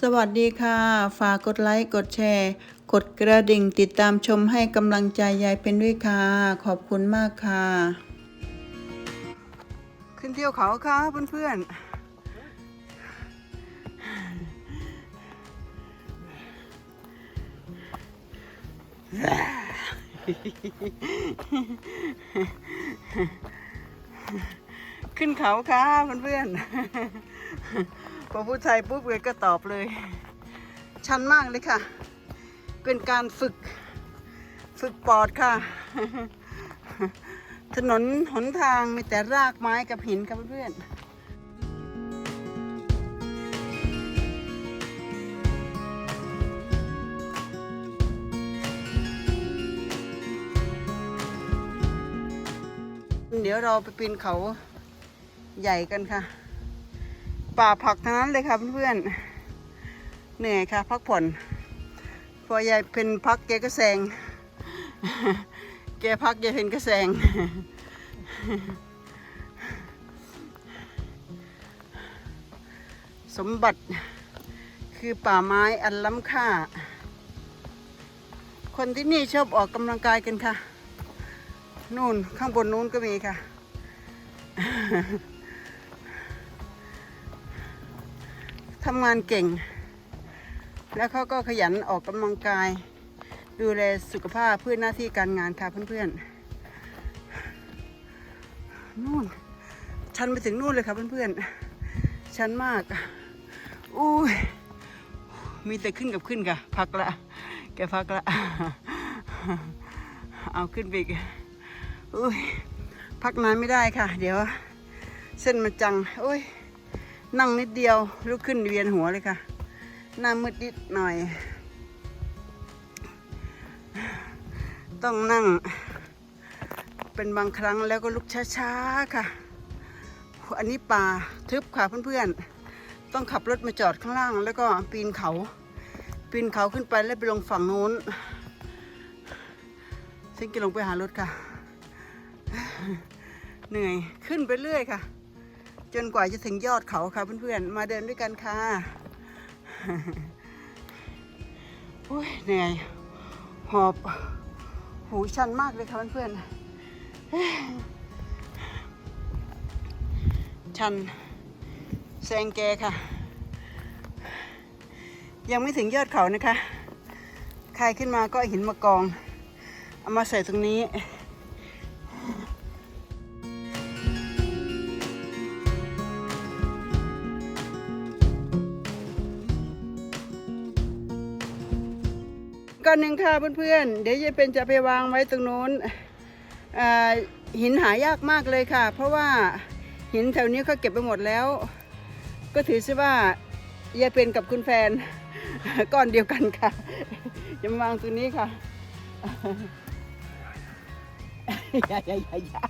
สวัสดีค่ะ ฝากกดไลค์ กดแชร์ กดกระดิ่งติดตามชมให้กำลังใจยายเป็นด้วยค่ะ ขอบคุณมากค่ะ ขึ้นเที่ยวเขาค่ะเพื่อนๆ ขึ้นเขาค่ะเพื่อนๆพอพูดไทยปุ๊บเลยก็ตอบเลย ชันมากเลยค่ะ เป็นการฝึก ฝึกปอดค่ะ ถนนหนทางมีแต่รากไม้กับหินค่ะเพื่อนๆเดี๋ยวเราไปปีนเขา ใหญ่กันค่ะ ป่าผักทั้งนั้นเลยค่ะเพื่อนๆเหนื่อยค่ะ พักผ่อน พอยายเป็นพักแกก็แซงแกพักยายเพนก็แซงสมบัติคือป่าไม้อันล้ำค่า คนที่นี่ชอบออกกำลังกายกันค่ะ นู่นข้างบนนู้นก็มีค่ะ ทำงานเก่ง แล้วเขาก็ขยันออกกำลังกาย ดูแลสุขภาพเพื่อหน้าที่การงานค่ะเพื่อนๆนู่น ชันไปถึงนู่นเลยค่ะเพื่อนๆ ชันมากอุ้ยมีแต่ขึ้นกับขึ้นค่ะ พักละ แกพักละ เอาขึ้นไปอีกอุ้ยพักนานไม่ได้ค่ะ เดี๋ยว เส้นมันจังอุ้ย นั่งนิดเดียวลุกขึ้นเวียนหัวเลยค่ะ หน้ามืดนิดหน่อย ต้องนั่ง เป็นบางครั้งแล้วก็ลุกช้าๆค่ะ อันนี้ป่าทึบค่ะเพื่อนๆ ต้องขับรถมาจอดข้างล่าง แล้วก็ปีนเขา ปีนเขาขึ้นไปแล้วไปลงฝั่งโน้นซึ่งจะลงไปหารถค่ะ เหนื่อยขึ้นไปเรื่อยค่ะ จนกว่าจะถึงยอดเขาค่ะเพื่อนๆ มาเดินด้วยกันค่ะโอ้ยเหนื่อยหอบหูชันมากเลยค่ะเพื่อนๆชันแซงแกค่ะ ยังไม่ถึงยอดเขานะคะใครขึ้นมาก็หินมากอง เอามาใส่ตรงนี้ อนหนึ่งค่ะเพื่อนๆ เดี๋ยวยายเป็นจะไปวางไว้ตรงนู้นหินหายากมากเลยค่ะ เพราะว่าหินแถวนี้เขาเก็บไปหมดแล้ว ก็ถือซะว่ายายเป็นกับคุณแฟนก้อนเดียวกันค่ะจะมาวางตรงนี้ค่ะอย่าอย่าอย่าอย่า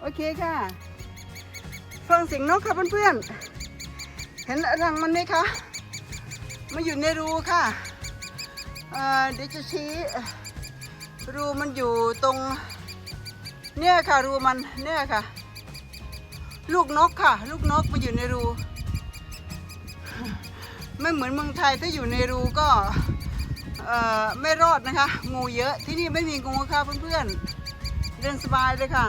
โอเคค่ะฟังเสียงนกค่ะเพื่อนๆเห็นรังมันไหมคะ มาอยู่ในรูค่ะเเดี๋ยวจะชี้รูมันอยู่ตรงเนี่ยค่ะรูมันเนี่ยค่ะ ลูกนกค่ะ ลูกนกมาอยู่ในรู ไม่เหมือนเมืองไทยถ้าอยู่ในรูก็ไม่รอดนะคะ งูเยอะที่นี่ไม่มีงูค่ะเพื่อนๆเดินสบายเลยค่ะ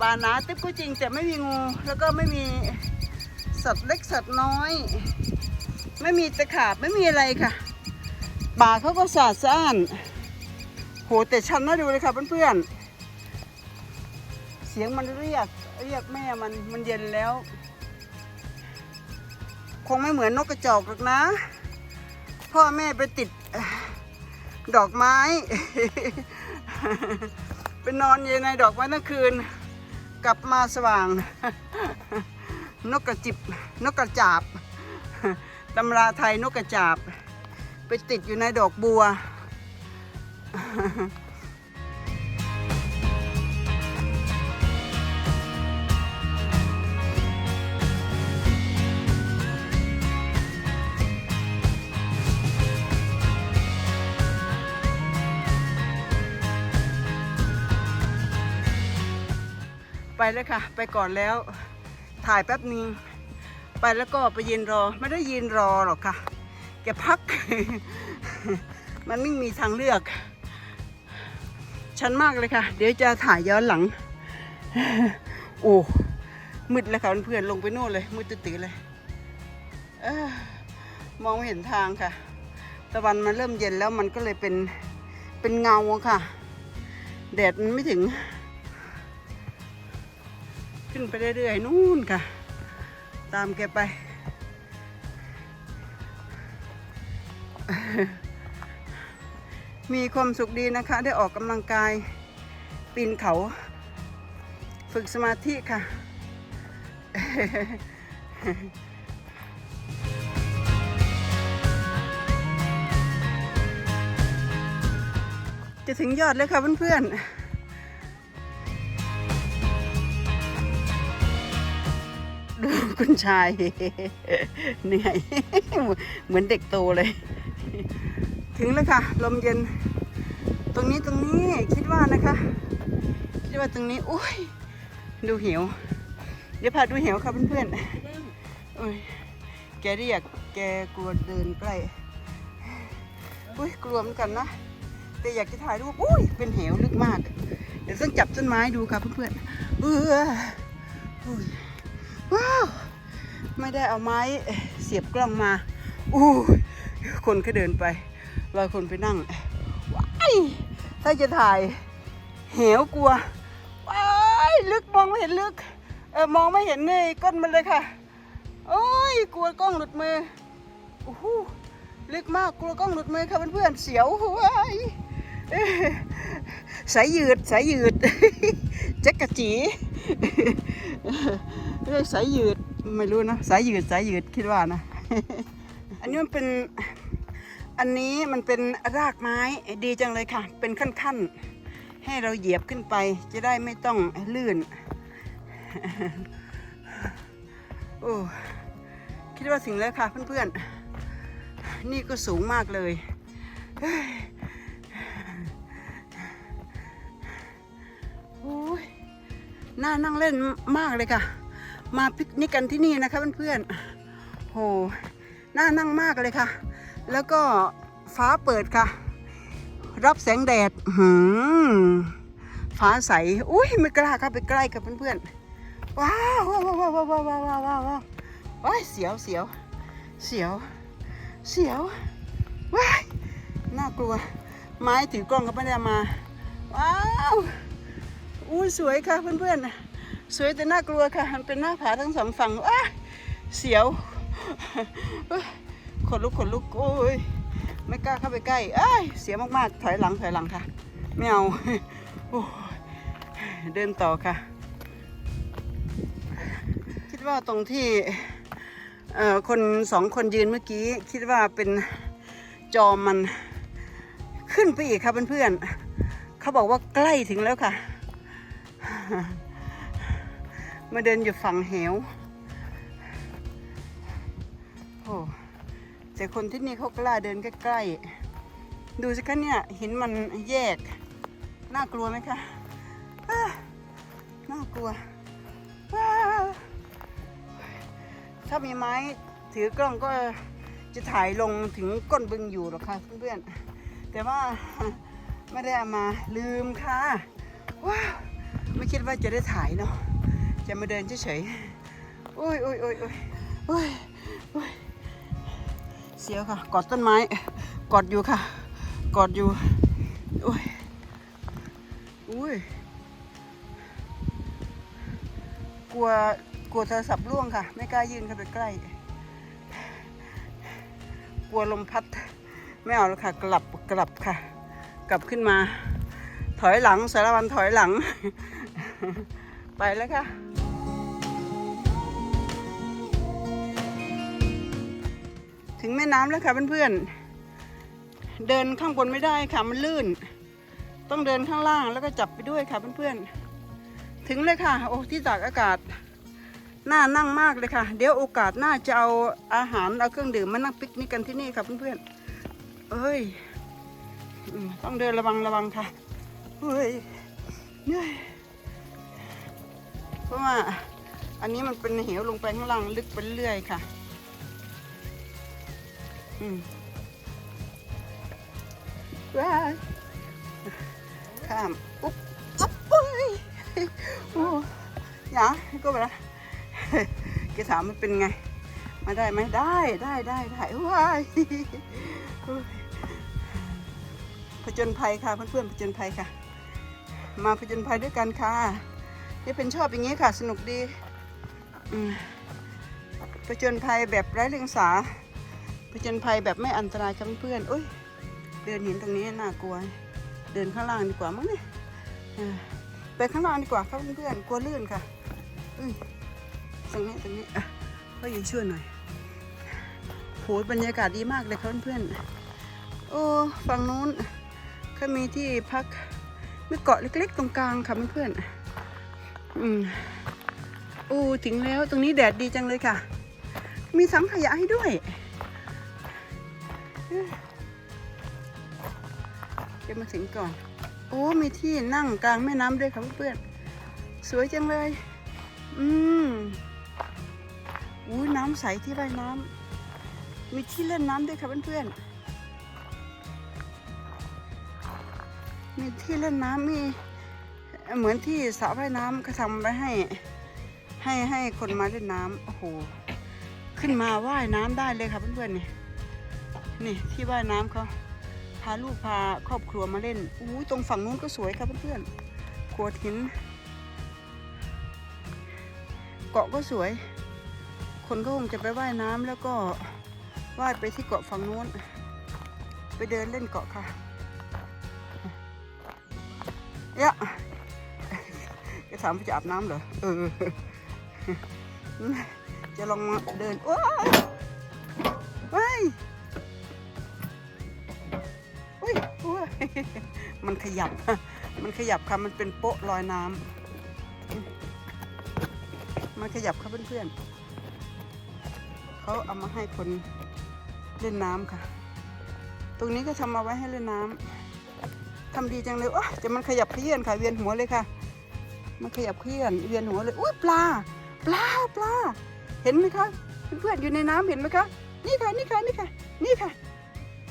ป่าหนาติ๊บก็จริงแต่ไม่มีงูแล้วก็ไม่มีสัตว์เล็กสัตว์น้อย ไม่มีตะขาบไม่มีอะไรค่ะป่าเขาก็สะอาดสะอ้านโหแต่ชันน่าดูเลยค่ะเพื่อนๆเสียงมันเรียกเรียกแม่มันมันเย็นแล้ว คงไม่เหมือนนกกระจอกหรอกนะ พ่อแม่ไปติดดอกไม้ไปนอนอยู่ในดอกไม้ทั้งคืน กลับมาสว่าง นกกระจิบ นกกระจาบ ตำราไทยนกกระจาบ ไปติดอยู่ในดอกบัว ไปเลยค่ะ ไปก่อนแล้ว ถ่ายแป๊บนึง ไปแล้วก็ไปยืนรอไม่ได้ยืนรอหรอกค่ะ แกพัก มันไม่มีทางเลือก ชันมากเลยค่ะ เดี๋ยวจะถ่ายย้อนหลัง โอ้มืดแล้วค่ะเพื่อนลงไปโน่นเลยมืดตื้อเลยเออมองไม่เห็นทางค่ะตะวันมันเริ่มเย็นแล้วมันก็เลยเป็นเป็นเงาค่ะ แดดมันไม่ถึง ขึ้นไปเรื่อยๆนู่นค่ะ ตามแกไป มีความสุขดีนะคะ ได้ออกกำลังกาย ปีนเขา ฝึกสมาธิค่ะ จะถึงยอดเลยค่ะเพื่อนๆ ดูคุณชาย เหนื่อย เหมือนเด็กโตเลย ถึงแล้วค่ะ ลมเย็น ตรงนี้ตรงนี้คิดว่านะคะ คิดว่าตรงนี้อุ้ยดูเหวเดี๋ยวพาดูเหวค่ะเพื่อนๆโอ้ยแกเรียกแกกลัวเดินใกล้อุ้ยกลัวเหมือนกันนะแต่อยากจะถ่ายรูปอุ้ยเป็นเหวลึกมาก เดี๋ยวต้องจับต้นไม้ดูค่ะเพื่อนๆเอออุ้ย ว้าว ไม่ได้เอาไม้เสียบกล้องมา อู้คนก็เดินไปรอยคนไปนั่ง ว้ายถ้าจะถ่าย เหวกลัว ว้ายลึกมองไม่เห็นลึก เออมองไม่เห็นนี่ก้นมันเลยค่ะ โอ้ยกลัวกล้องหลุดมือโอ้โหลึกมากกลัวกล้องหลุดมือค่ะเพื่อนๆเสียวว้ายสายยืดสายยืดแจ็คกะจี เอ้ยสายยืดไม่รู้นะสายยืดสายยืดคิดว่านะ อันนี้มันเป็นอันนี้มันเป็นรากไม้ดีจังเลยค่ะ เป็นขั้นๆ ให้เราเหยียบขึ้นไป จะได้ไม่ต้องลื่นโอ้คิดว่าถึงแล้วค่ะเพื่อนๆ นี่ก็สูงมากเลยโอ้ยน่านั่งเล่นมากเลยค่ะ มาปิกนิกกันที่นี่นะคะเพื่อนๆโหน่านั่งมากเลยค่ะ แล้วก็ฟ้าเปิดค่ะ รับแสงแดดหือฟ้าใส อุ้ยไม่กล้าเข้าไปใกล้กับเพื่อนๆ ว้าวว้าวว้าวว้าวว้าวว้าวว้าวว้าวว้าวว้ายเสียวเสียวเสียวเสียวว้ายน่ากลัว ไม้ถือกล้องก็ไม่ได้มา ว้าว อุ้ยสวยค่ะเพื่อนๆ สวยแต่น่ากลัวค่ะ มันเป็นหน้าผาทั้งสองฝั่งว้าเสียวขนลุกขนลุกโอ้ยไม่กล้าเข้าไปใกล้เอ้ยเสียมากๆถอยหลังถอยหลังค่ะไม่เอาเดินต่อค่ะ คิดว่าตรงที่คนสองคนยืนเมื่อกี้ คิดว่าเป็นจอมมันขึ้นไปอีกค่ะเพื่อนๆเขาบอกว่าใกล้ถึงแล้วค่ะ มาเดินอยู่ฝั่งเหวโอ้แต่คนที่นี่เขากล้าเดินใกล้ๆ ดูสิคะเนี่ยหินมันแยก น่ากลัวไหมคะน่ากลัวว้าวถ้ามีไม้ถือกล้องก็จะถ่ายลงถึงก้นบึงอยู่หรอกค่ะเพื่อนๆ แต่ว่าไม่ได้เอามาลืมค่ะว้าวไม่คิดว่าจะได้ถ่ายเนาะ จะมาเดินเฉยๆโอ้ยโอ้ยโอ้ยโอ้ยโอ้ยโอ้ยเสียวค่ะ กอดต้นไม้ กอดอยู่ค่ะ กอดอยู่โอ้ยอุ้ยกลัวกลัวโทรศัพท์ร่วงค่ะ ไม่กล้ายืนเข้าไปใกล้ กลัวลมพัด ไม่เอาแล้วค่ะ กลับกลับค่ะ กลับขึ้นมา ถอยหลังสารวันถอยหลัง ไปแล้วค่ะ ถึงแม่น้ำแล้วค่ะเพื่อนๆ เดินข้างบนไม่ได้ค่ะมันลื่น ต้องเดินข้างล่างแล้วก็จับไปด้วยค่ะเพื่อนๆ ถึงเลยค่ะ โอ้ที่ตากอากาศน่านั่งมากเลยค่ะ เดี๋ยวโอกาสหน้าจะเอาอาหารเอาเครื่องดื่มมานั่งปิกนิกกันที่นี่ค่ะเพื่อนๆ เอ้ยต้องเดินระวังระวังค่ะเฮ้ยเหนื่อยเพราะว่าอันนี้มันเป็นเหวลงไปข้างล่างลึกไปเรื่อยค่ะ ว้าข้ามอุ๊บอุ๊บเอ้ยโอ้ยาก็ไปละเกสามมันเป็นไง มาได้ไหมได้ได้ได้ได้ว้ายผจญภัยค่ะเพื่อนๆผจญภัยค่ะ มาผจญภัยด้วยกันค่ะนี่เป็นชอบอย่างนี้ค่ะ สนุกดี อืมผจญภัยแบบไร้เรื่องสา ผจญภัยแบบไม่อันตรายค่ะเพื่อนๆโอ้ยเดินเหินตรงนี้น่ากลัว เดินข้างล่างดีกว่ามั้งเนี่ยไปข้างล่างดีกว่าครับเพื่อนกลัวลื่นค่ะอุ้ยตรงนี้ตรงนี้อะพ่อยิงช่วยหน่อยโหบรรยากาศดีมากเลยครับเพื่อนโอ้ฝั่งนู้นเขามีที่พักมีเกาะเล็กๆ ตรงกลางค่ะเพื่อนอืมโอ้ถึงแล้วตรงนี้แดดดีจังเลยค่ะ มีสังขยะให้ด้วย เอ้ยเดี๋ยวมาถึงก่อน โอ้ มีที่นั่งกลางแม่น้ำด้วยค่ะเพื่อนๆสวยจังเลย อืมอู้น้ำใสที่ว่ายน้ำ มีที่เล่นน้ำด้วยค่ะเพื่อนๆ มีที่เล่นน้ำมี เหมือนที่สระว่ายน้ำเขาทำไว้ให้ ให้ให้คนมาเล่นน้ำ โอ้โห ขึ้นมาว่ายน้ำได้เลยค่ะเพื่อนๆนี่ นี่ที่ว่ายน้ำเขาพาลูกพาครอบครัวมาเล่นอู้ตรงฝั่งนู้นก็สวยครับเพื่อนๆโขดหิน เกาะก็สวย คนก็คงจะไปว่ายน้ำแล้วก็ว่ายไปที่เกาะฝั่งนู้น ไปเดินเล่นเกาะค่ะยะจะถามจะอาบน้ำเหรอ เออ จะลองมาเดิน โอ้ยเฮ้ย มันขยับ มันขยับค่ะ มันเป็นโป๊ะลอยน้ำ มันขยับครับเพื่อนๆเขาเอามาให้คนเล่นน้ำค่ะ ตรงนี้ก็ทำมาไว้ให้เล่นน้ำทำดีจังเลยโอ้จะมันขยับเขยื่อนค่ะ เวียนหัวเลยค่ะ มันขยับเขยื่อนเวียนหัวเลยอุ้ยปลา ปลา ปลา เห็นไหมคะ เพื่อนๆอยู่ในน้ำเห็นไหมคะ นี่ค่ะ นี่ค่ะ นี่ค่ะ นี่ค่ะ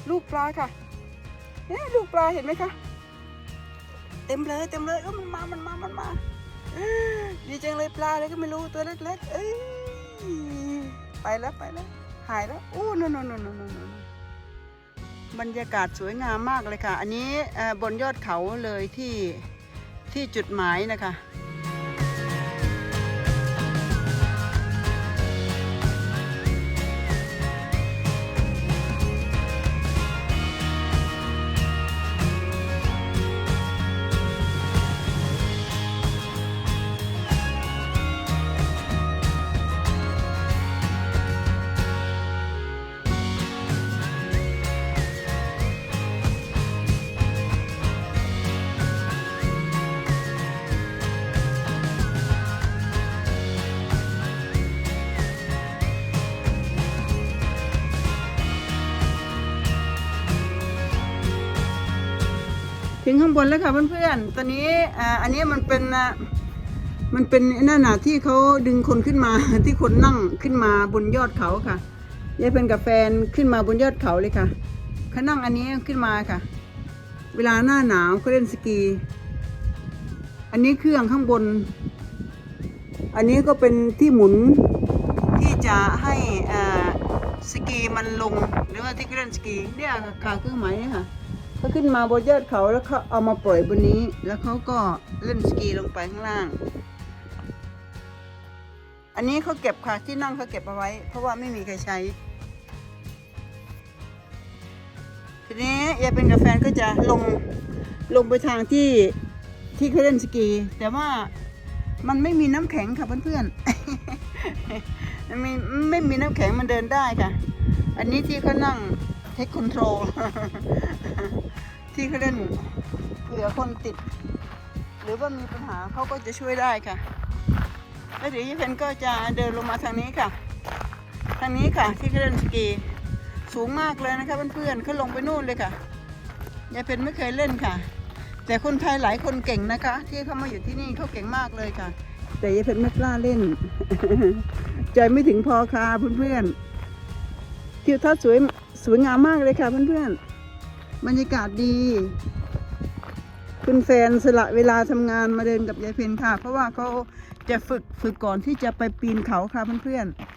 ลูกปลาค่ะ เอ๊ะลูกปลาเห็นไหมคะเต็มเลยเต็มเลยเออมันมามันมามันมาดีจังเลยปลาอะไรก็ไม่รู้ตัวเล็กๆเอ้ยไปแล้วไปแล้วหายแล้วอู้นนนนนนบรรยากาศสวยงามมากเลยค่ะ อันนี้บนยอดเขาเลยที่ที่จุดหมายนะคะ ถึงข้างบนแล้วค่ะเพื่อนๆ ตอนนี้อ่าอันนี้มันเป็นมันเป็นหนั่นน่ะที่เขาดึงคนขึ้นมาที่คนนั่งขึ้นมาบนยอดเขาค่ะยายเป็นกับแฟนขึ้นมาบนยอดเขาเลยค่ะเขานั่งอันนี้ขึ้นมาค่ะ เวลาหน้าหนาวเขาเล่นสกี อันนี้เครื่องข้างบน อันนี้ก็เป็นที่หมุนที่จะให้อ่าสกีมันลงหรือว่าที่เล่นสกีเนี่ยค่ะขาเครื่องหมายเนี่ยค่ะ เขาขึ้นมาบนยอดเขาแล้วเขาเอามาปล่อยบนนี้ แล้วเขาก็เล่นสกีลงไปข้างล่าง อันนี้เขาเก็บค่ะที่นั่งเขาเก็บเอาไว้ เพราะว่าไม่มีใครใช้ ทีนี้ยายเป็นกับแฟนก็จะลงลงไปทางที่ที่เขาเล่นสกี แต่ว่ามันไม่มีน้ำแข็งค่ะเพื่อนๆมันมีไม่มีน้ำแข็งมันเดินได้ค่ะ อันนี้ที่เขานั่งเทคคอนโทรล ที่เขาเล่นเผื่อคนติด หรือว่ามีปัญหาเขาก็จะช่วยได้ค่ะ แล้วเดี๋ยวยี่เพนก็จะเดินลงมาทางนี้ค่ะ ทางนี้ค่ะที่เขาเล่นสกีสูงมากเลยนะคะเพื่อนๆเขาลงไปนู่นเลยค่ะยายเพนไม่เคยเล่นค่ะ แต่คนไทยหลายคนเก่งนะคะ ที่เขามาอยู่ที่นี่เขาเก่งมากเลยค่ะ แต่ยายเพชรไม่กล้าเล่น ใจไม่ถึงพอค่ะเพื่อนๆทิวทัศน์สวยสวยงามมากเลยค่ะเพื่อนๆ บรรยากาศดี คุณแฟนสละเวลาทำงานมาเดินกับยายเพนค่ะ เพราะว่าเขาจะฝึกฝึกก่อนที่จะไปปีนเขาค่ะเพื่อนๆ